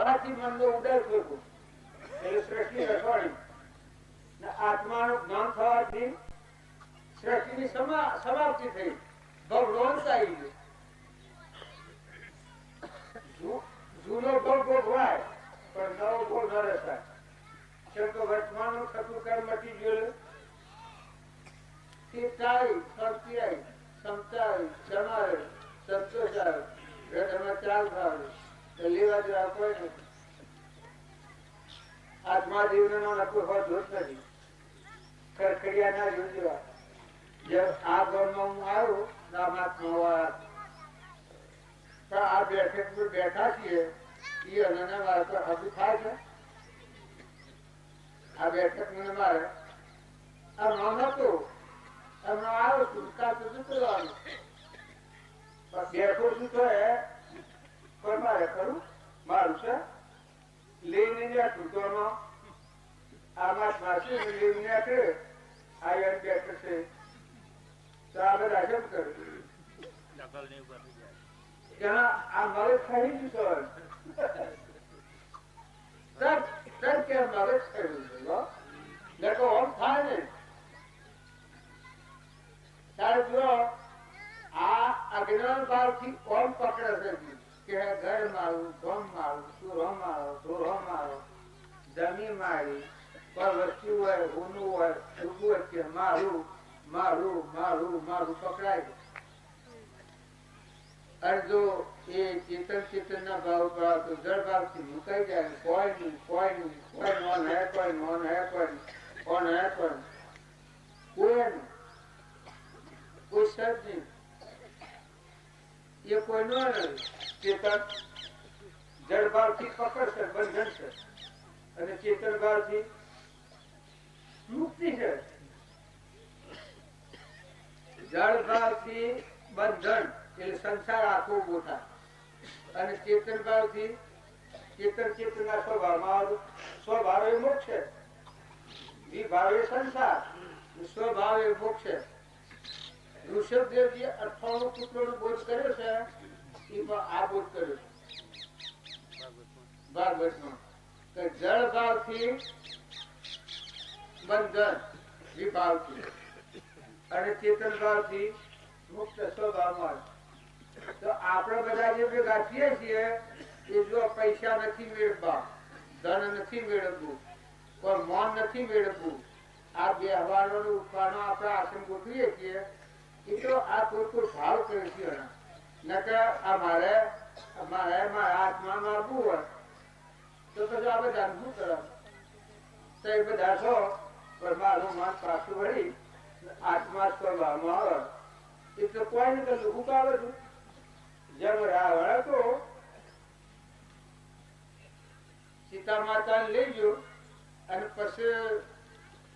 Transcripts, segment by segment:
થવાથી મનનો ઉદય થયો એટલે સૃષ્ટિ રખવાડી ને આત્માનું જ્ઞાન થવાથી સૃષ્ટિની સમા- સમાપ્તિ થઈ. ભગવાન આવી ગયો જૂનો ભોગ ભોગવાય પણ નવો ભોગ ન રસાય કેમ કે વર્તમાનનું થતું કર્મ મટી ગયેલું ટીપટાઈ ફરતી સમતાઈ આવે સંતોષ આવે ચાલ ભાવે. લેવા કોઈ નથી. આત્મા જીવનનો નફો હોતો જ નથી. ખરખડિયા ના જેમ આ વાળા આ બેઠક પર થાય છે? આ બેઠક મને મારે. આ નામ હતું એમનો આવ્યો છું, કાં તો શું કરવાનું બેઠો છું તો એ પણ મારે ખરું મારું છે લઈને બેઠું તો એમાં આમાં માસી લઈને નીકળે આ એમ બેઠો છે તો આ બધા કેમ કરે ત્યાં આ મગજ ખાઈ ગયું સર સર કે મગજ ખાઈ ગયું ને તો ઓમ થાય ને ત્યારે જો આ અજ્ઞાન ભાવથી ઓમ પકડે છે એ ચેતન ચેતન ભાવ ભાવથી કોઈ નહીં કોઈ નહીં, કોઈ નોન હે, કોઈ નોન હે કોન કોણ હે, કોઈ કોઈ નહીં. એ કોઈ નો ચેતન જળ ભાવથી પકડશે બંધન છે અને ચેતન ભાવથી મુક્તિ છે. જળથી બંધન એટલે સંસાર આખો ગોઠા અને ચેતન ભાવથી ચેતન ચેતન ના સ્વભાવમાં સ્વભાવ એ મોક્ષ છે. વિભાવ એ સંસાર. સ્વભાવ એ મોક્ષ છે. ઋષભદેવજી અઠાણું પુત્રો બોધ કર્યો છે. એમાં આ બોધ કર્યો છે. ભાગવતમાં. કે જળ ભાવથી બંધન વિભાવથી અને ચેતન ભાવથી મુક્ત સ્વભાવમાં. તો આપણે બધા જે ભેગા છીએ, એ જો પૈસા નથી મેળવવા, ધન નથી મેળવવું, કોઈ મોન નથી મેળવવું, આ બે હવાનો ઉઠવાનો આપણે આસન ગોઠવીએ છીએ આ હોય. તો સીતા માતા લઈ ગયો અને પછી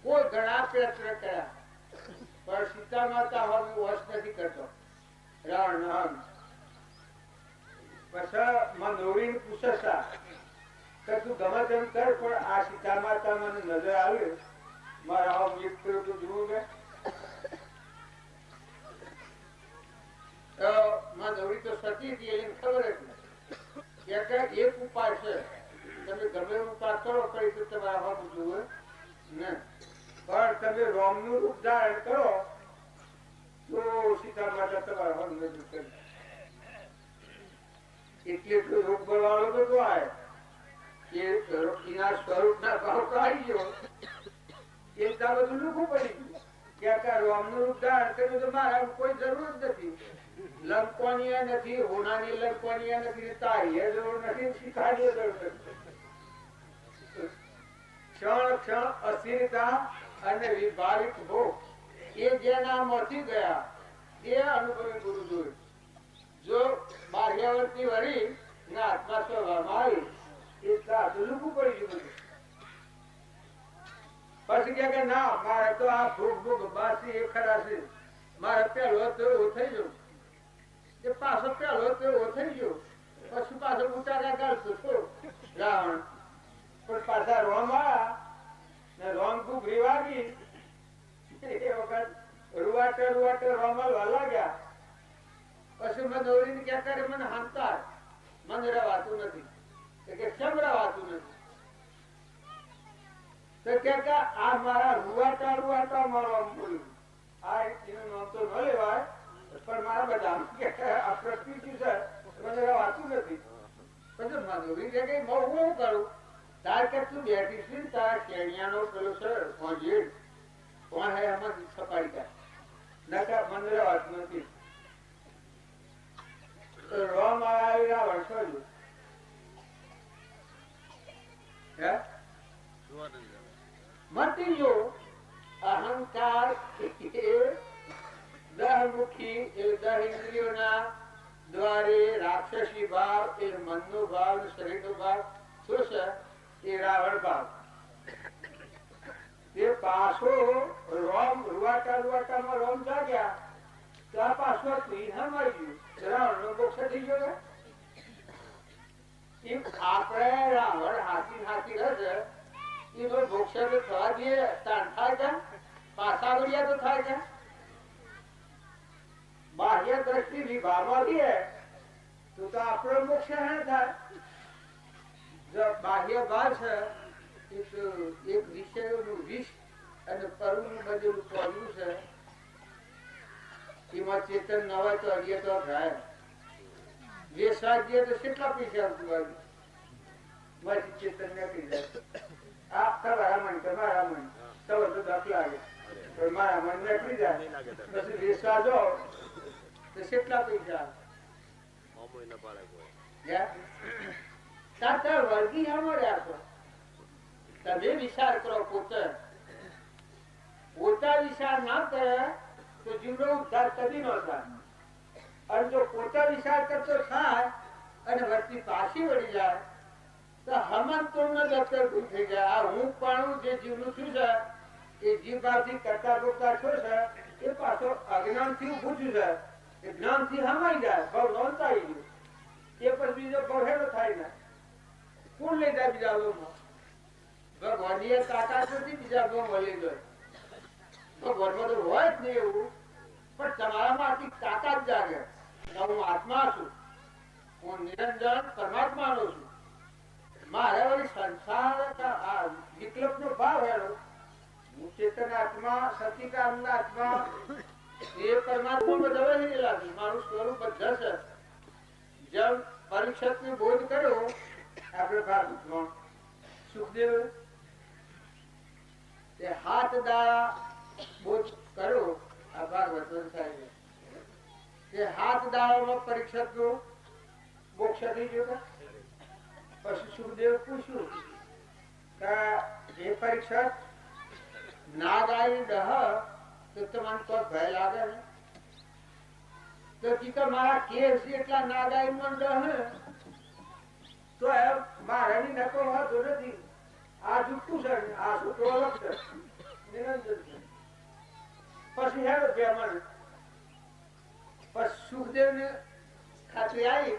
કોઈ ઘણા પ્રયત્ન કર્યા. પણ સીતા માતા હવે વશ નથી કરતો. રાણ હમ પછી મંદોરી પૂછે સા કે તું ગમે તેમ કર, પણ આ સીતા માતા મને નજર આવે. મારા આમ એક તો જોવું ને. તો સતી હતી, એને ખબર કે કે એક ઉપાય છે. તમે ગમે ઉપાય કરો કઈ તો તમારા આવા જોવે ને. તમે રોમનું રૂપ ધારણ કરો, તો સીતા માતા તમારા નથી કરી એટલે રોગ બળવાળો બધો આવે. રોમનું કોઈ જરૂર નથી. લંકોનીય નથી, હોનાની લંકોનીય નથી તારી જરૂર નથી શીખાડીએ જરૂર નથી. અસ્થિરતા અને વિભાવિક ભોગ એ જેના મથી ગયા તે અનુભવી ગુરુ જોયું. જો બાહ્યવર્તી વળી ને આત્મા સ્વભાવમાં આવી, એ લૂકું પડી ગયું પછી કે, ના, મારે તો આ ભૂખ ભૂખ બાસી એ ખરા છે. મારે પેલો તો એવો થઈ ગયો. એ પાછો પેલો તો થઈ ગયો. પછી પાછો ઉતારા કાઢતો રાવણ. પણ પાછા રોમ મને મને મને આ મારા રૂવાટા રૂવાટા મારો નામ તો ન લેવાય, પણ મારા બધા આ પ્રકૃતિ છે, મને રવાતું નથી. પછી મનોરી કે કે, હું કરું? તાર કે તું બેઠી છે તાર કેણિયાનો પેલો સર કોંજીડ કોણ હે? એમાં સફાઈ કા નકા મંદિર વાત નથી રોમ આવી વર્ષો હે? મટી જો અહંકાર એ દહમુખી, એ દહ ઇન્દ્રિયોના દ્વારે રાક્ષસી ભાવ, એ મનનો ભાવ શરીરનો ભાવ. શું છે? એ રાવણ ભાવ એ પાછો રોમ, રૂવાટા, રૂવાટામાં રોમ જાગ્યા. તો આ પાછો ત્રીન મળી ગયું રાવણ નો થઈ ગયો. આપણે રાવણ હાથી હાથી રહેશે એનો મોક્ષ તો થવા દઈએ તાણ થાય તો થાય છે બાહ્ય દ્રષ્ટિ વિભાગમાં દઈએ તો તો આપણો મોક્ષ હે થાય? બાહ્ય છે એક એક વિષયોનું વિષ અને પરનું બધું પડ્યું છે એમાં ચેતન ન હોય તો અડીએ તો થાય. જે જઈએ તો કેટલા પૈસા આવતું મારી ચેતન નીકળી જાય આ તમારા મન તમારા મન તમે તો દખ લાગે. પણ મારા મન નીકળી જાય પછી વેસવા તો કેટલા પૈસા? તાતા વર્ગી મળ્યા છો. તમે વિચાર કરો પોતે. પોતા વિચાર ના કરે તો જીવનો ઉદ્ધાર કદી ન થાય. અને જો પોતા વિચાર કરતો થાય અને વર્તી પાછી વળી જાય, તો હમણ તો દફતર ભૂલ થઈ જાય. આ હું પણ જે જીવનું છું છે, એ જીવ ભાવથી કરતા કરતા છો છે, એ પાછો અજ્ઞાનથી ઉભું છું. એ જ્ઞાનથી હમાઈ જાય, ભાવ નોંધાઈ ગયું એ પછી બીજો હેડો થાય ને. કોણ લઈ જાય બીજા લોમાં ભગવાનની તાકાત નથી બીજા ગો મળી જાય. ભગવાનમાં તો હોય જ નહીં એવું. પણ તમારામાં આટલી તાકાત જાગે. હું આત્મા છું. હું નિરંજન પરમાત્માનો છું. મારે વળી સંસાર વિકલ્પ નો ભાવ હેરો હું ચેતન આત્મા સતીકાનંદ આત્મા. એ પરમાત્મા બધા નહીં લાગે મારું સ્વરૂપ બધા છે. જેમ પરીક્ષક ને બોધ કર્યો તે તે નું ગયો પછી સુખદેવ પૂછ્યું કે જે પરીક્ષા નાગ આવી દહ, તો તમને કોઈ ભય લાગે ને? તો કી કે મારા કેસ એટલા આવી મન દહ. તો એમ મારાની નકો હોતો નથી. આ જુઠ્ઠું છે આ છોકરો અલગ છે. નિરંજન છે. પછી હેડો બે મને પછી સુખદેવ ને ખાતરી આવી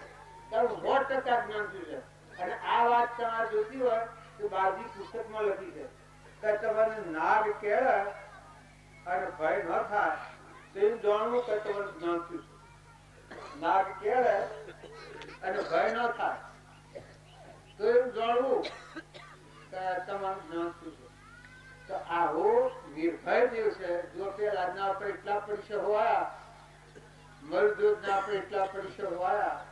તારું સો ટકા જ્ઞાન છે. અને આ વાત તમારે જોતી હોય તો બાજી પુસ્તકમાં લખી છે. કે તમારે નાગ કેળે અને ભય ન થાય, તો એમ જાણવું કે તમારે જ્ઞાન થયું નાગ કેળે અને ભય ન થાય. તો એવું જાણવું એટલા પરિસર હોયા મરદૂત આપણે એટલા પરીક્ષા હોયા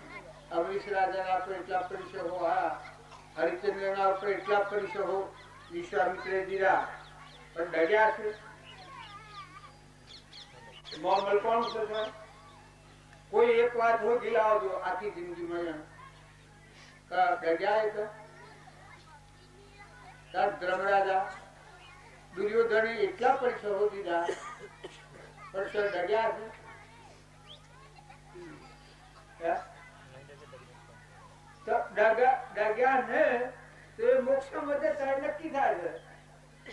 અમરીશ રાજા આપણે એટલા પરીક્ષા હોયા હરિચંદ્ર આપણે એટલા પરીક્ષા હો વિશ્વામિત્ર પણ ડગ્યા છે? મોમલ કોણ કોઈ એક વાત હો ગિલાવજો આખી જિંદગીમાં એમ. કે ડગ્યા એ તો તાર ધર્મરાજા? દુર્યોધને એટલા પરિસરો દીધા. પરિસર ડગ્યા છે થાય છે.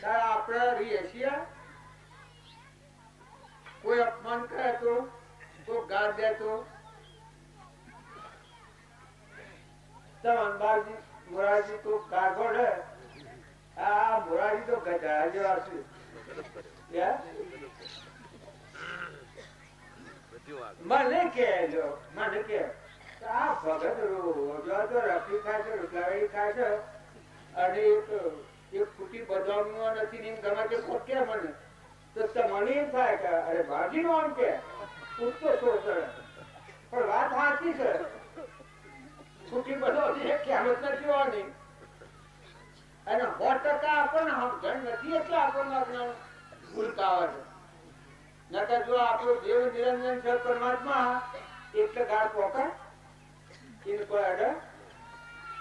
આપણે કોઈ અપમાન કરે તો? કોઈ ગાળ દે તો તમન બાજી મોરાજી તો તો ગધા જેવા છે? મને કે, આ તો તે ખોટ કે મને? તો તમને એમ થાય કે, અરે ભાજી નો આમ કે, પૂછતો છોડ પણ વાત સાચી છે. ફૂટી બધો છે કહેવત નથી હોવાની અને સો ટકા આપણને સમજણ નથી, એટલે આપણને અજ્ઞાન ભૂલતા આવે છે. નકર જો આપણો દેવ નિરંજન છે પરમાત્મા એટલે ગાળ પોકા એને કોઈ અડે.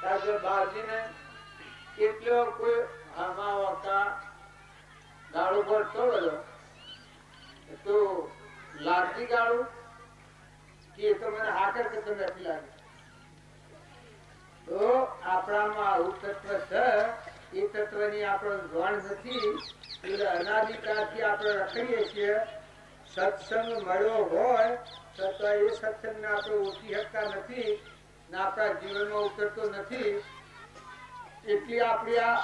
તાર જો બાળજીને એટલો કોઈ આમાં વખતા ગાળો પર બધો તો લાગતી ગાળું, કે તો મને હાકર કે તો નથી લાગે તો આપણામાં આવું તત્વ છે, એ તત્વની આપણો જોણ નથી. એટલે અનાદિકાળથી આપણે રખડીએ છીએ. સત્સંગ મળ્યો હોય છતાં એ સત્સંગને આપણે ઓછી શકતા નથી ને આપણા જીવનમાં ઉતરતો નથી. એટલી આપણી આ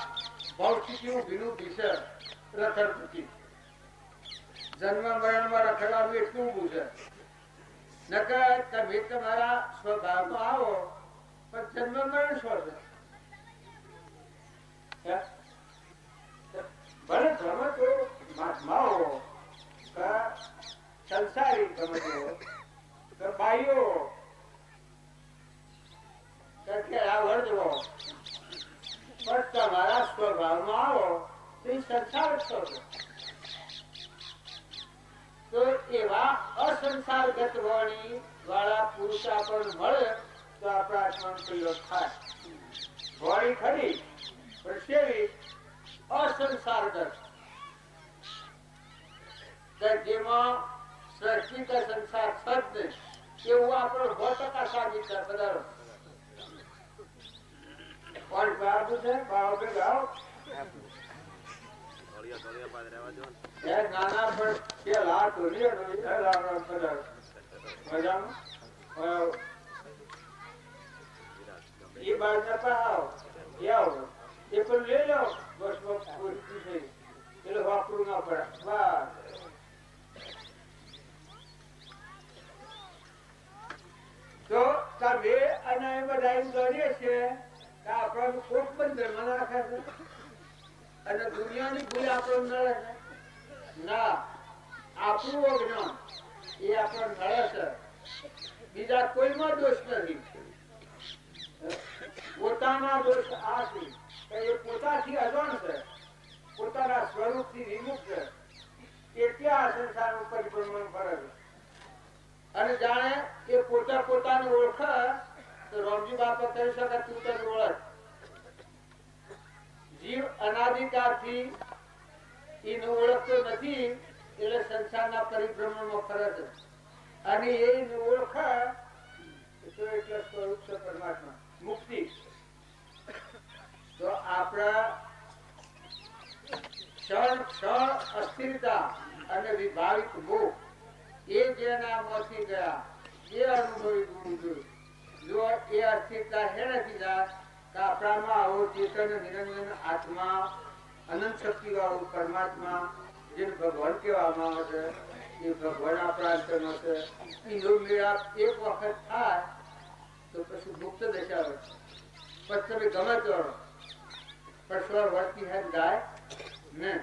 ભૌતિકનું ભીનું ભીષણ રખડતી જન્મ મરણમાં રખડવાનું એટલું ઊભું છે. નકર તમે તમારા સ્વભાવમાં આવો ખેડા વર્જવો પણ તમારા સ્વભાવમાં આવો તો સંસાર છો. તો એવા અસંસારગત વાણી વાળા પુરુષા પણ મળે તો આપણા આત્માનો પ્રયોગ થાય વાણી ખરી, પણ કેવી જેમાં સૃષ્ટિ સંસાર સદ એવું આપણો સો ટકા સાબિત થાય બધા કોણ બાબુ છે? ને. એ નાના પણ લાખ બધા મજામાં. પણ અને દુનિયાની ભૂલ આપણને નડે છે? ના. આપણું અજ્ઞાન એ આપણને નડે છે. બીજા કોઈમાં દોષ નથી. પોતાના દોષ આ છે એ પોતાથી અજાણ છે, પોતાના સ્વરૂપથી વિમુખ છે. એટલે આ સંસારનું પરિભ્રમણ ફરે છે. અને જાણે એ પોતા પોતાને ઓળખે તો રોમજી બાપા કહી શકે તું ઓળખ. જીવ અનાદિકાળથી એને ઓળખતો નથી, એટલે સંસારના પરિભ્રમણમાં ફરે છે. અને એ ઓળખે એટલે સ્વરૂપ છે પરમાત્મા. મુક્તિ. તો આપણા ક્ષણ ક્ષણ અસ્થિરતા અને વિભાવિક મોહ એ જેના માંથી ગયા, એ અનુભવી જોયું. જો એ અસ્થિરતા હેરાથી જાય તો આપણામાં આવો ચેતન, નિરંજન આત્મા, અનંત શક્તિ વાળો પરમાત્મા, જેને ભગવાન કહેવામાં આવે છે, એ ભગવાન આપણા અંતરનો છે. એનો મેળાપ એક વખત થાય તો પછી મુક્ત દશા હોય. પછી તમે ગમે તો પણ સ્વર વર્તી હેત ગાય ને.